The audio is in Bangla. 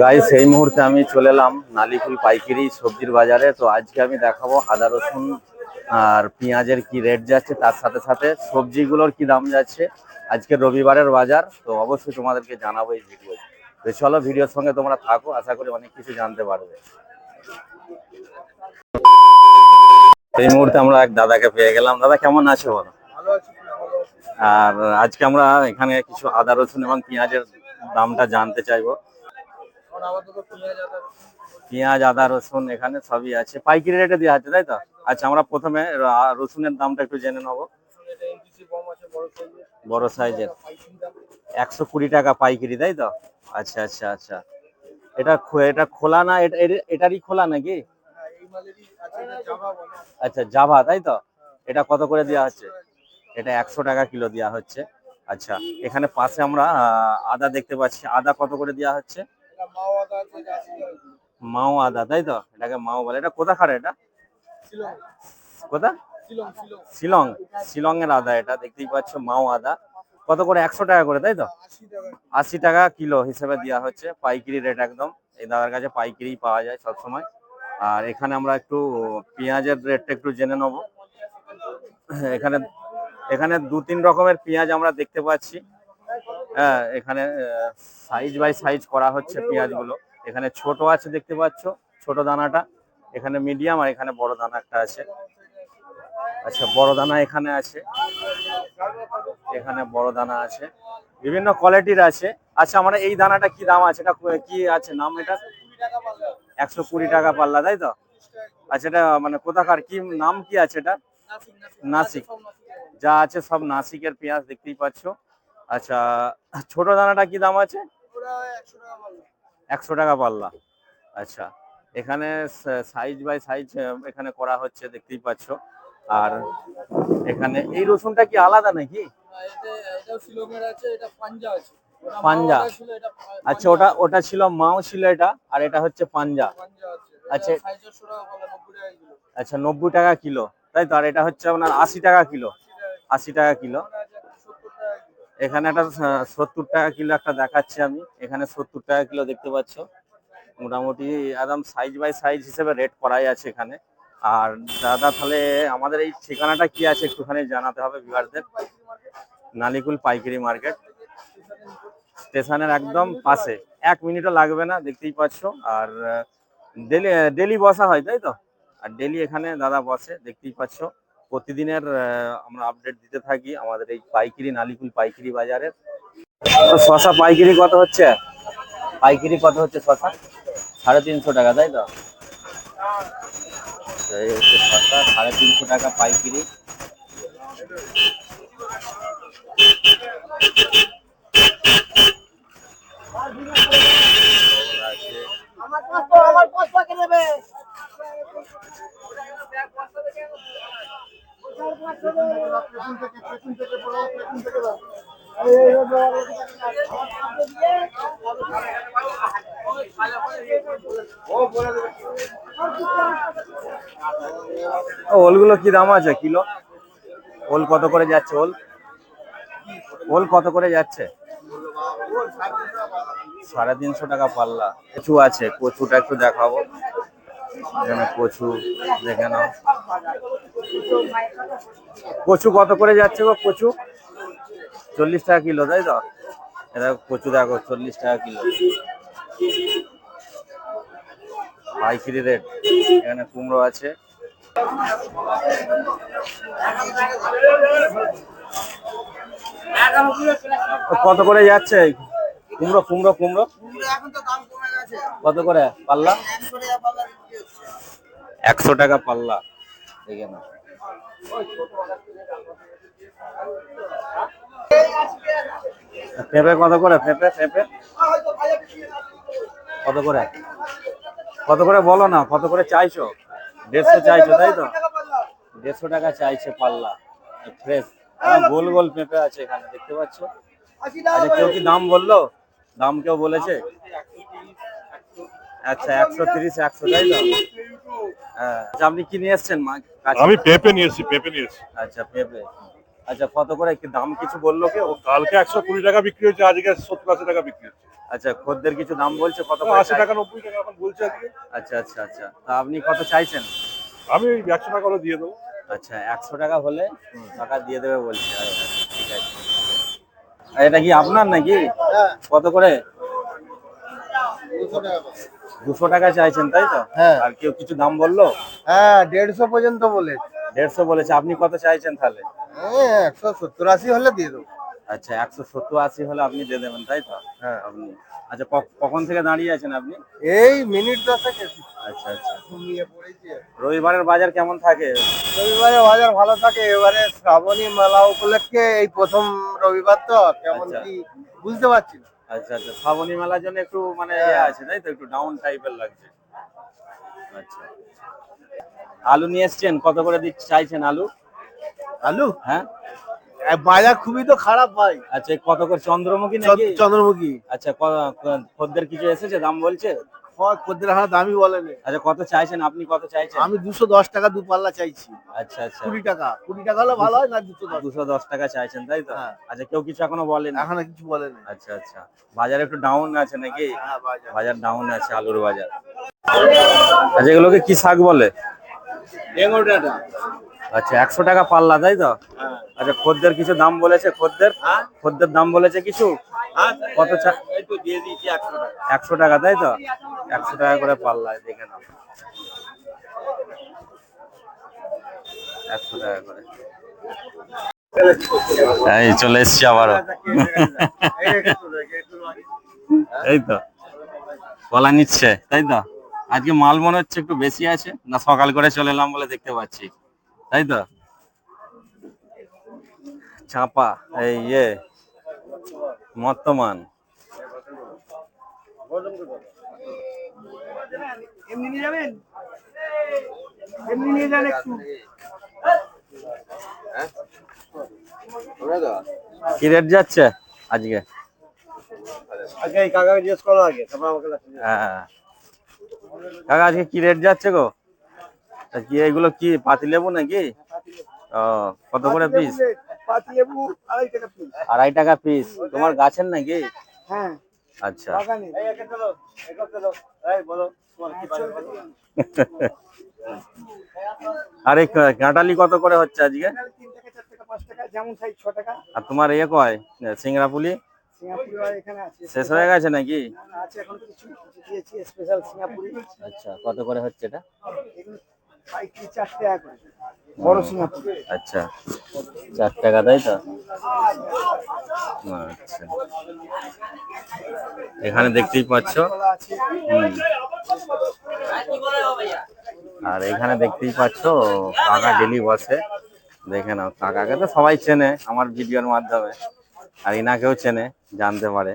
গাইস সেই মুহূর্তে আমি চলে এলাম নালিকুল পাইকারি সবজির বাজারে। তো আজকে আমি দেখাবো আদা রসুন আর পেঁয়াজের কি রেট যাচ্ছে তার সাথে সাথে সবজিগুলোর কি দাম যাচ্ছে। আজকে রবিবারের বাজার তো অবশ্যই তোমাদেরকে জানাব এই ভিডিও তো চলো ভিডিওর সঙ্গে তোমরা থাকো আশা করি অনেক কিছু জানতে পারবে। এই মুহূর্তে আমরা এক দাদাকে পেয়ে গেলাম। দাদা কেমন আছো বলো? আর আজকে আমরা এখানে কিছু আদা রসুন এবং পেঁয়াজের দামটা জানতে চাইব। পেঁয়াজ, আদা, রসুন এখানে সবই আছে। পাইকারি রেটে দেওয়া আছে, তাই তো? আচ্ছা আমরা প্রথমে রসুনের দামটা একটু জেনে নেব। বড় সাইজের। একশো কুড়ি টাকা পাইকারি, তাই তো? আচ্ছা আচ্ছা আচ্ছা। এটা এটা খোলা না? এটা- এটা- এটারই খোলা নাকি? আচ্ছা জাভা, তাই তো? এটা কত করে দেওয়া হচ্ছে? এটা একশো টাকা কিলো দেওয়া হচ্ছে। আচ্ছা এখানে পাশে আমরা আদা দেখতে পাচ্ছি। আদা কত করে দেওয়া হচ্ছে? মাও আদা তাই তো? এটাকে মাও বলে। এটা কোথা কোথাকার এটা? কোথা? শিলং শিলং। এর আদা এটা। দেখতেই পাচ্ছ মাও আদা। কত করে? একশো টাকা করে তাই তো? আশি টাকা। কিলো হিসেবে দেওয়া হচ্ছে। পাইকারি রেট একদম। এই দাদার কাছে পাইকারি পাওয়া যায় সব সময় আর এখানে আমরা একটু পেঁয়াজের রেটটা একটু জেনে নেব। এখানে এখানে দু তিন রকমের পেঁয়াজ আমরা দেখতে পাচ্ছি। হ্যাঁ এখানে সাইজ বাই সাইজ করা হচ্ছে পেঁয়াজগুলো। এখানে ছোট আছে দেখতে পাচ্ছ, ছোট দানাটা। এখানে মিডিয়াম আর এখানে বড় দানা একটা আছে। আচ্ছা বড় দানা এখানে আছে। এখানে বড় দানা আছে। বিভিন্ন কোয়ালিটির আছে। আচ্ছা আমরা এই দানাটা কি দাম আছে? এটা কি আছে নাম এটা একশো কুড়ি টাকা পাল্লা, তাই তো? আচ্ছা এটা মানে কোথাকার? কি নাম কি আছে এটা? নাসিক। যা আছে সব নাসিকের পেঁয়াজ দেখতেই পাচ্ছ। আচ্ছা ছোট দানাটা কি দাম আছে? একশো টাকা পাল্লা। আচ্ছা এখানে সাইজ বাই সাইজ এখানে করা হচ্ছে, দেখতেই পাচ্ছ। আর এখানে এই রসুনটা কি আলাদা নাকি? পাঞ্জা। আচ্ছা ওটা ওটা ছিল মাও ছিল এটা, আর এটা হচ্ছে পাঞ্জা। আচ্ছা। আচ্ছা নব্বই টাকা কিলো। তাই তো, আর এটা হচ্ছে আপনার আশি টাকা কিলো। আশি টাকা কিলো। এখানে একটা সত্তর টাকা কিলো একটা দেখাচ্ছি আমি। এখানে সত্তর টাকা কিলো দেখতে পাচ্ছ। মোটামুটি একদম সাইজ বাই সাইজ হিসেবে রেট করাই আছে এখানে। আর দাদা, তাহলে আমাদের এই ঠিকানাটা কি আছে একটুখানি জানাতে হবে বিহারদের নালিকুল পাইকারি মার্কেট। স্টেশনের একদম পাশে। এক মিনিটও লাগবে না, দেখতেই পাচ্ছ। আর ডেলি ডেলি বসা হয়, তাই তো? আর ডেলি এখানে দাদা বসে, দেখতেই পাচ্ছ। প্রতিদিনের আমরা আপডেট দিতে থাকি আমাদের এই পাইকারি, নালিকুল পাইকারি বাজারের। শশা পাইকারি কত হচ্ছে? পাইকারি কত হচ্ছে শশা? সাড়ে তিনশো টাকা, তাই তো? এই হচ্ছে শশা, সাড়ে তিনশো টাকা পাইকারি। আমার ওলগুলো কি দাম আছে? কিলো? ওল কত করে যাচ্ছে ওল? ওল কত করে যাচ্ছে? সাড়ে তিনশো টাকা পাল্লা। কচু আছে, কচুটা একটু দেখাবো। এখানে কচু দেখে নাও। কচু কত করে যাচ্ছে গো কচু? চল্লিশ টাকা কিলো, তাই তো? এটা কচু দেখো, চল্লিশ টাকা কিলো। পাইকারি রেট, এখানে কুমড়ো আছে। কত করে যাচ্ছে? কুমড়ো কুমড়ো কুমড়ো। কত করে? পাল্লা? একশো টাকা পাল্লা। দেখে না পেঁপে কত করে? পেঁপে পেঁপে কত করে? কত করে বলো না, কত করে চাইছো? দেড়শো চাইছো, তাই তো? দেড়শো টাকা চাইছে পাল্লা ফ্রেশ গোল গোল পেঁপে আছে এখানে, দেখতে পাচ্ছ? আচ্ছা কেউ কি দাম বলল? দাম কেউ বলেছে? আচ্ছা একশো তিরিশ একশো তাই তো? হ্যাঁ। আচ্ছা, আপনি কি নিয়ে এসছেন? আমি পেঁপে নিয়েছি পেঁপে নিয়েছি আচ্ছা পেঁপে। আচ্ছা কত করে? কি দাম কিছু বলল কেউ? কালকে একশো কুড়ি টাকা বিক্রি হচ্ছে আজকে সত্তর আশি টাকা বিক্রি হচ্ছে। আচ্ছা খদ্দের কিছু দাম বলছে কত করে আশি টাকা নব্বই টাকা এখন বলছে আজকে। আচ্ছা আচ্ছা আচ্ছা। তা আপনি কত চাইছেন? আমি ওই একশো টাকা করে দিয়ে দেবো। আচ্ছা একশো টাকা হলে টাকা দিয়ে দেবে বলছে। আচ্ছা ঠিক আছে। এটা কি আপনার নাকি? কত করে? দুশো টাকা চাইছেন তাই তো? হ্যাঁ। আর কেউ কিছু দাম বলল? হ্যাঁ দেড়শো পর্যন্ত বলে। দেড়শো বলেছে আপনি কত চাইছেন তাহলে? একশো সত্তর আশি হলে দিয়ে দেবো। আচ্ছা একশো সত্তর আশি হলে আপনি দিয়ে দেবেন তাই তো? হ্যাঁ। আপনি আচ্ছা কখন থেকে দাঁড়িয়ে আছেন আপনি? এই মিনিট দশেক। আচ্ছা আচ্ছা। রবিবারের বাজার কেমন থাকে? রবিবারে বাজার ভালো থাকে এবারে শ্রাবণী মেলা উপলক্ষে এই প্রথম রবিবার তো কেমন আচ্ছা। কি বুঝতে পারছি না। আচ্ছা আচ্ছা। শ্রাবণী মেলার জন্য একটু মানে ইয়ে আছে তাই তো? একটু ডাউন টাইপের লাগছে। আচ্ছা। আলু নিয়ে এসছেন? কত করে দিচ্ছ চাইছেন আলু? আলু? হ্যাঁ। বাজার খুবই তো খারাপ ভাই। আচ্ছা কত করে? চন্দ্রমুখী নাকি? চন্দ্রমুখী। আচ্ছা খদ্দের কিছু এসেছে? দাম বলছে? হাত বলেনি। আচ্ছা কত চাইছেন? আপনি কত চাইছেন? আমি দুশো দশ টাকা দু পাল্লা চাইছি। আচ্ছা আচ্ছা। কুড়ি টাকা। কুড়ি টাকা হলে ভালো হয় না দুশো দশ? দুশো দশ টাকা চাইছেন তাই তো? হ্যাঁ। আচ্ছা কেউ কিছু এখনও বলেন? এখনও কিছু বলেনি। আচ্ছা আচ্ছা। বাজার একটু ডাউন আছে নাকি? হ্যাঁ বাজার। বাজার ডাউন আছে আলুর বাজার। আচ্ছা এগুলোকে কি শাক বলে? আচ্ছা একশো টাকা পাল্লা তাই তো? আচ্ছা খদ্দের কিছু দাম বলেছে খদ্দের? খদ্দের দাম বলেছে কিছু? কত দিয়ে দিয়েছি একশো টাকা। তাই তো? একশো টাকা করে পাল্লা দেখে নাও। একশো টাকা করে। এই চলে এসছি আবারও। এই তো। কলা নিচ্ছে তাই তো? আজকে মাল মনে হচ্ছে একটু বেশি আছে না সকাল করে চলে এলাম বলে দেখতে পাচ্ছি তাই তো? চাপা এই ইয়ে। মর্তমান এমনি নিয়ে যাবেন? এমনি নিয়ে যান একটু। কি রেট যাচ্ছে আজকে? আগে এই কাকাকে জিজ্ঞেস করো আগে তারপর আমাকে হ্যাঁ কাকা আজকে কি রেট যাচ্ছে গো? কি এগুলো কি পাতি লেবু নাকি? ও কত করে পিস পাতি লেবু আড়াই টাকা পিস আড়াই টাকা পিস তোমার গাছের নাকি? হ্যাঁ। আচ্ছা? আরে কাঁটালি কত করে হচ্ছে আজকে? আর তোমার ইয়ে কয়? সিংড়া পুলি শেষ হয়ে গেছে নাকি? আচ্ছা কত করে হচ্ছে এটা? বড় আচ্ছা চার টাকা, তাই তো? আচ্ছা। এখানে দেখতেই পাচ্ছ। আর এখানে দেখতেই পাচ্ছ, কাকা ডেলি বসে। দেখে নাও, কাকাকে তো সবাই চেনে আমার ভিডিওর মাধ্যমে। আর ইনাকেও চেনে, জানতে পারে।